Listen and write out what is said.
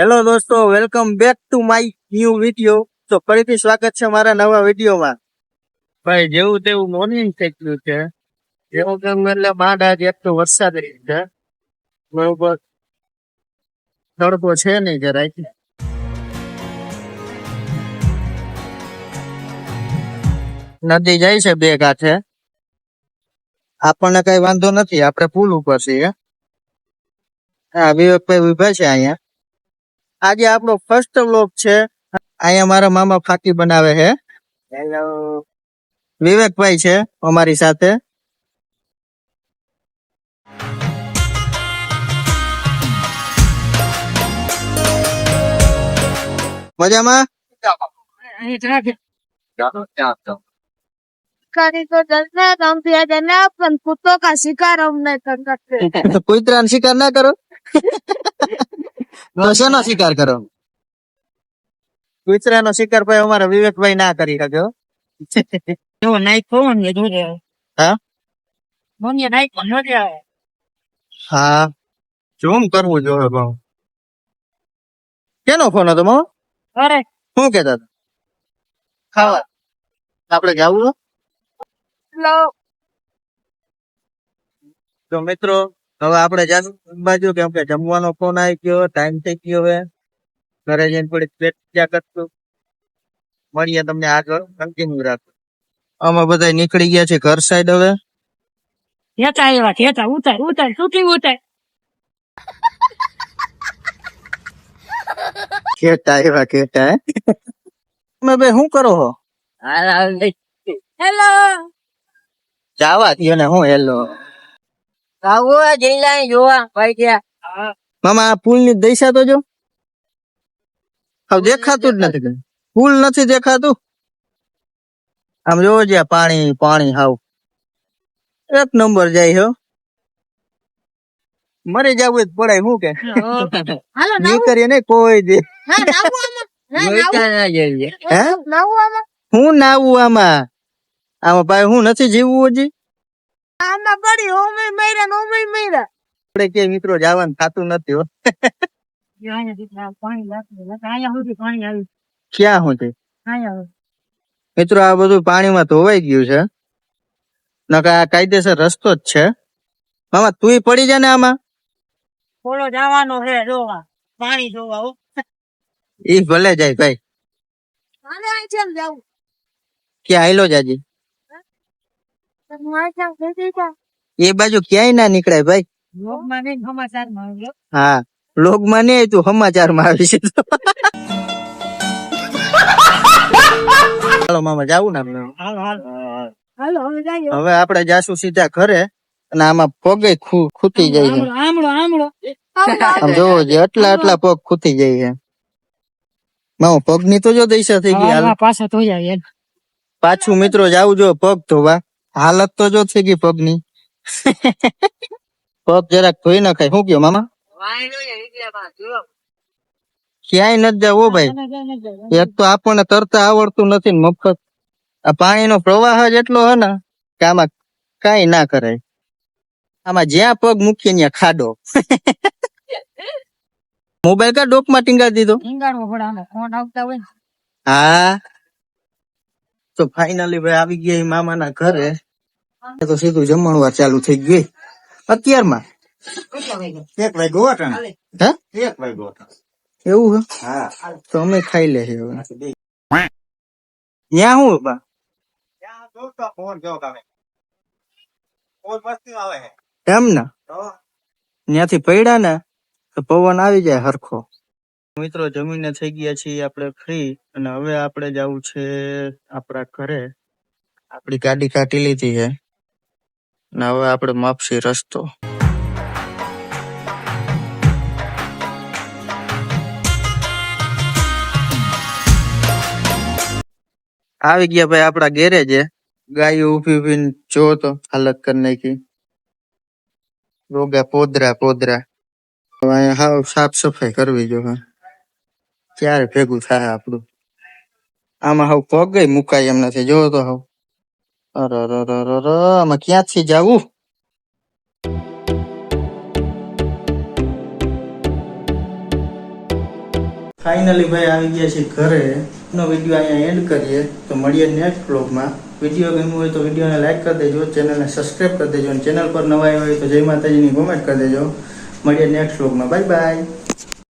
Hello દોસ્તો welcome back to my new video તો ફરીથી સ્વાગત છે મારા નવા વિડીયોમાં. ભાઈ, જેવું તેવું મોર્નિંગ થઈ ગયું છે. જેવું કેમ એટલે માંડ આજે એટલો વરસાદ છે. બરોબર. તડકો છે નહીં જરાય. નદી જાય છે બે કાંઠે આપણને કઈ વાંધો નથી, આપણે પુલ ઉપર છીએ. હા વિવેકભાઈ ઊભા છે અહીંયા. आज आप फ़र्स्ट लोग छे आई मामा फाकी बनावे है हेलो विवेक भाई छे हमारी साथे मज़ा मा कुत्तों का शिकार हम नहीं कर सकते कुत्ते का शिकार ना करो શેનો શિકાર કરો? કૂતરાનો શિકાર ભાઈ અમારા વિવેકભાઈ ના કરી શક્યો જો નાઈક હા? જોમ કરવું જોવે ભાવ કેનો ફોન હતો મામા શું કેતા હતા? ખાવા. આપણે જાવું લો તો મિત્રો હવે આપણે જાશું બાજુ કેમ કે જમવાનો ફોન આવી ગયો ટાઈમ થઈ ગયો હવે. ઘરે જઈને થોડી સ્વેટ ત્યાં કરશું. મળીએ તમને આગળ કન્ટિન્યુ રાખશું અમે બધા નીકળી ગયા છે ઘર સાઈડ હવે. હેતા એવા હેતા ઉતાર ઉતાર શૂટિંગ ઉતાર. કેટા એવા કેટા તમે બે શું કરો હો? હેલો જાવા થયો ને હું હેલો આવો જઈલા જોવા ભાઈ ગયા. મામા પુલની દૈસા તો જો. હવે દેખાતું જ નથી. પુલ નથી દેખાતું. આમ જોવો જ્યાં પાણી પાણી હાવ. એક નંબર જાય હો. મરી જવું જ પડાય શું કે? હાલો નીકળીએ ને કોઈ દે. હા નાવું આમાં. ના નાવું હે? નાવું આમાં. હું નાવું આમાં? આમાં ભાઈ હું નથી જીવવું હજી. આમાં પડી ઓમે મેરા નો ઓમે મેરા આપણે કે મિત્રો જવાનું થાતું નથી હો. ક્યાં છે? મિત્રો આ બધું પાણીમાં ધોવાઈ ગયું છે. નકર આ કાયદેસર રસ્તો જ છે. મામા તુંય પડી જા ને આમાં. થોડો જવાનો છે જોવા. પાણી જોવા ઈ ભલે જાય ભાઈ. ક્યાં આયલો જાજી એ બાજુ ક્યાંય ના નીકળાય ભાઈ. લોકમાં નહીં સમાચારમાં આવ્યો હા લોગમાં નહીં તું સમાચારમાં આવી છે હાલો ચાલો મામા જાવું ને આપણે? હાલો હાલો. હાલો હવે આપડે હવે આપણે જાશું સીધા ઘરે અને આમાં પગે ખૂટી ખૂતી જાય છે. આમળો આમળો આમ જોવો જે એટલા એટલા પગ ખૂતી જાય છે. મામા પગની તો જો દઈશા થઈ ગઈ પાછા તો પાછું મિત્રો જાવું જો પગ ધોવા. હાલત તો જો થઈ ગઈ પગની. પગ જરાક ધોઈ નખાય. શું કયો મામા? ક્યાંય નથી જાવ ભાઈ. એક તો આપણને તરતા આવડતું નથી ને મફત. આ પાણીનો પ્રવાહ જ એટલો હે ને કે આમાં કઈ ના કરાય. આમાં જ્યાં પગ મૂકીએ ત્યાં ખાડો. મોબાઈલ કા ડોકમાં ટીંગાડી દીધો? ઈંગાડવો પડે આમાં. ફોન આવતા હોય હા. તો ફાઇનલી ભાઈ આવી ગયા મામાના ઘરે. તો સીધું જમણવાર ચાલુ થઈ ગઈ. અત્યારમાં? એક વાગ્યો. હે? એક વાગ્યો એવું હા? તો અમે ખાઈ લે હવે. ત્યાં હું બા? ત્યાં જોતો ફોન જો તમે ફોન મસ્તી આવે છે. એમ ના? ત્યાંથી પડ્યા ને તો પવન આવી જાય હરખો. મિત્રો, જમીને થઈ ગયા છીએ આપણે ફ્રી અને હવે આપણે જવું છે આપણા ઘરે. આપણી ગાડી કાઢી લીધી છે અને હવે આપણે માપસી રસ્તો. આવી ગયા ભાઈ આપણા ગેરેજે. ગાયો ઊભી ઊભી જો તો હાલત કરી નાખી. રોગા પોદરા પોદરા. સાફ સફાઈ કરવી જો હા ક્યારે ભેગું થાય આપણું? આમાં હાવ પગ મુકાય એમ નથી, જોવો તો હાવ. અરે અરે આમાં ક્યાંથી જાવું? ફાઇનલી ભાઈ આવી ગયા છે ઘરે. નો વીડિયો અહીંયા એન્ડ કરીએ, તો મળીએ નેક્સ્ટ બ્લોગમાં વીડિયો ગમ્યું હોય તો વિડીયોને લાઈક કરી દેજો ચેનલને સબસ્ક્રાઈબ કરી દેજો, અને ચેનલ પર નવા હોય તો જય માતાજીની કોમેન્ટ કરી દેજો. મળીએ નેક્સ્ટ બ્લોગમાં બાય બાય